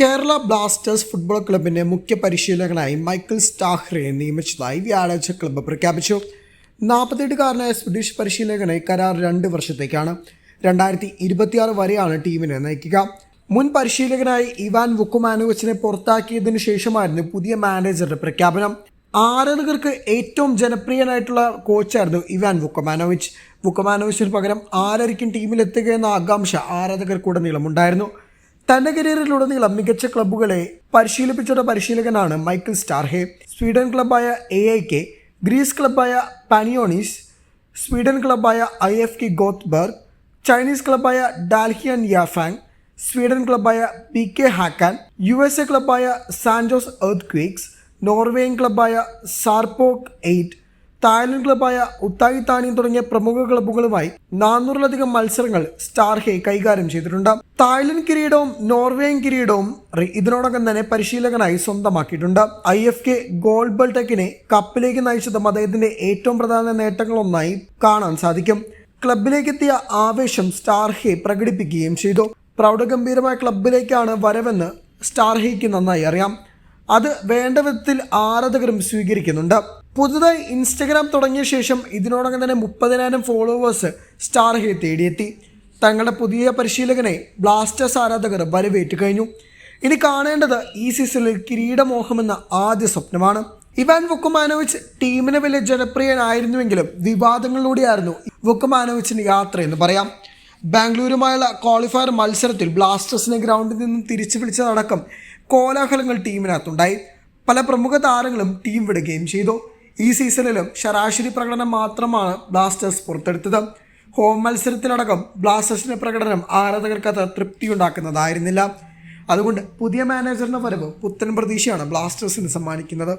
Kerala Blasters football ക്ലബിന്റെ മുഖ്യ പരിശീലകനായി മൈക്കിൾ സ്റ്റാഹ്റെ നിയമിച്ചതായി വ്യാഴാഴ്ച ക്ലബ്ബ് പ്രഖ്യാപിച്ചു. നാൽപ്പത്തെട്ടുകാരനായ സ്വദേശ് പരിശീലകനെ കരാർ രണ്ട് വർഷത്തേക്കാണ്. രണ്ടായിരത്തി ഇരുപത്തിയാറ് വരെയാണ് ടീമിനെ നയിക്കുക. മുൻ പരിശീലകനായി ഇവാൻ വുക്കുമാനോവിച്ചിനെ പുറത്താക്കിയതിനു ശേഷമായിരുന്നു പുതിയ മാനേജറുടെ പ്രഖ്യാപനം. ആരാധകർക്ക് ഏറ്റവും ജനപ്രിയനായിട്ടുള്ള കോച്ചായിരുന്നു ഇവാൻ വുക്കമാനോവിച്ച്. വുക്കമാനോവിച്ചിന് പകരം ആരായിരിക്കും ടീമിലെത്തുക എന്ന ആകാംക്ഷ ആരാധകർക്കുടനീളം ഉണ്ടായിരുന്നു തന്റെ കരിയറിലുടനീളം മികച്ച ക്ലബ്ബുകളെ പരിശീലിപ്പിച്ചുള്ള പരിശീലകനാണ് മൈക്കിൾ സ്റ്റാർഹെ. സ്വീഡൻ ക്ലബ്ബായ എ ഐ കെ ഗ്രീസ് ക്ലബ്ബായ പാനിയോണിസ് സ്വീഡൻ ക്ലബ്ബായ I F K Gothenburg Chinese ക്ലബ്ബായ ഡാൽഹിയൻ യാഫാങ് സ്വീഡൻ ക്ലബ്ബായ P K Hacken U S A ക്ലബ്ബായ San Jose earth Earthquakes Norwegian ക്ലബ്ബായ സാർപോക് എയ്റ്റ് തായ്ലൻഡ് ക്ലബായ ഉത്തായി താനി തുടങ്ങിയ പ്രമുഖ ക്ലബ്ബുകളുമായി നാനൂറിലധികം മത്സരങ്ങൾ സ്റ്റാർഹെ കൈകാര്യം ചെയ്തിട്ടുണ്ട്. തായ്ലൻഡ് കിരീടവും നോർവേൻ കിരീടവും ഇതിനോടകം തന്നെ പരിശീലകനായി സ്വന്തമാക്കിയിട്ടുണ്ട്. ഐ എഫ് കെ ഗോൾഡ് ബെൽടെക്കിനെ കപ്പിലേക്ക് നയിച്ചതും അദ്ദേഹത്തിന്റെ ഏറ്റവും പ്രധാന നേട്ടങ്ങളൊന്നായി കാണാൻ സാധിക്കും. ക്ലബിലേക്ക് എത്തിയ ആവേശം സ്റ്റാർഹെ പ്രകടിപ്പിക്കുകയും ചെയ്തു. പ്രൗഢഗംഭീരമായ ക്ലബിലേക്കാണ് വരവെന്ന് സ്റ്റാർഹെയ്ക്ക് നന്നായി അറിയാം. അത് വേണ്ട വിധത്തിൽ ആരാധകരും സ്വീകരിക്കുന്നുണ്ട്. പുതുതായി ഇൻസ്റ്റഗ്രാം തുടങ്ങിയ ശേഷം ഇതിനോടകം തന്നെ മുപ്പതിനായിരം ഫോളോവേഴ്സ് സ്റ്റാർഹെ തേടിയെത്തി. തങ്ങളുടെ പുതിയ പരിശീലകനെ ബ്ലാസ്റ്റേഴ്സ് ആരാധകർ വരവേറ്റ് കഴിഞ്ഞു. ഇനി കാണേണ്ടത് ഈ സീസണിൽ കിരീടമോഹമെന്ന ആദ്യ സ്വപ്നമാണ്. ഇവാൻ വുക്കുമാനോവിച്ച് ടീമിന് വലിയ ജനപ്രിയനായിരുന്നുവെങ്കിലും വിവാദങ്ങളിലൂടെയായിരുന്നു യാത്ര എന്ന് പറയാം. ബാംഗ്ലൂരുമായുള്ള ക്വാളിഫയർ മത്സരത്തിൽ ബ്ലാസ്റ്റേഴ്സിനെ ഗ്രൗണ്ടിൽ നിന്നും തിരിച്ചു വിളിച്ചതടക്കം കോലാഹലങ്ങൾ ടീമിനകത്തുണ്ടായി. പല പ്രമുഖ താരങ്ങളും ടീം വിടുകയും ചെയ്തു. ഈ സീസണിലും ശരാശരി പ്രകടനം മാത്രമാണ് ബ്ലാസ്റ്റേഴ്സ് പുറത്തെടുത്തത്. ഹോം മത്സരത്തിലടക്കം ബ്ലാസ്റ്റേഴ്സിന്റെ പ്രകടനം ആരാധകർക്കത് തൃപ്തിയുണ്ടാക്കുന്നതായിരുന്നില്ല. അതുകൊണ്ട് പുതിയ മാനേജറിന്റെ വരവ് പുത്തൻ പ്രതീക്ഷയാണ് ബ്ലാസ്റ്റേഴ്സിന് സമ്മാനിക്കുന്നത്.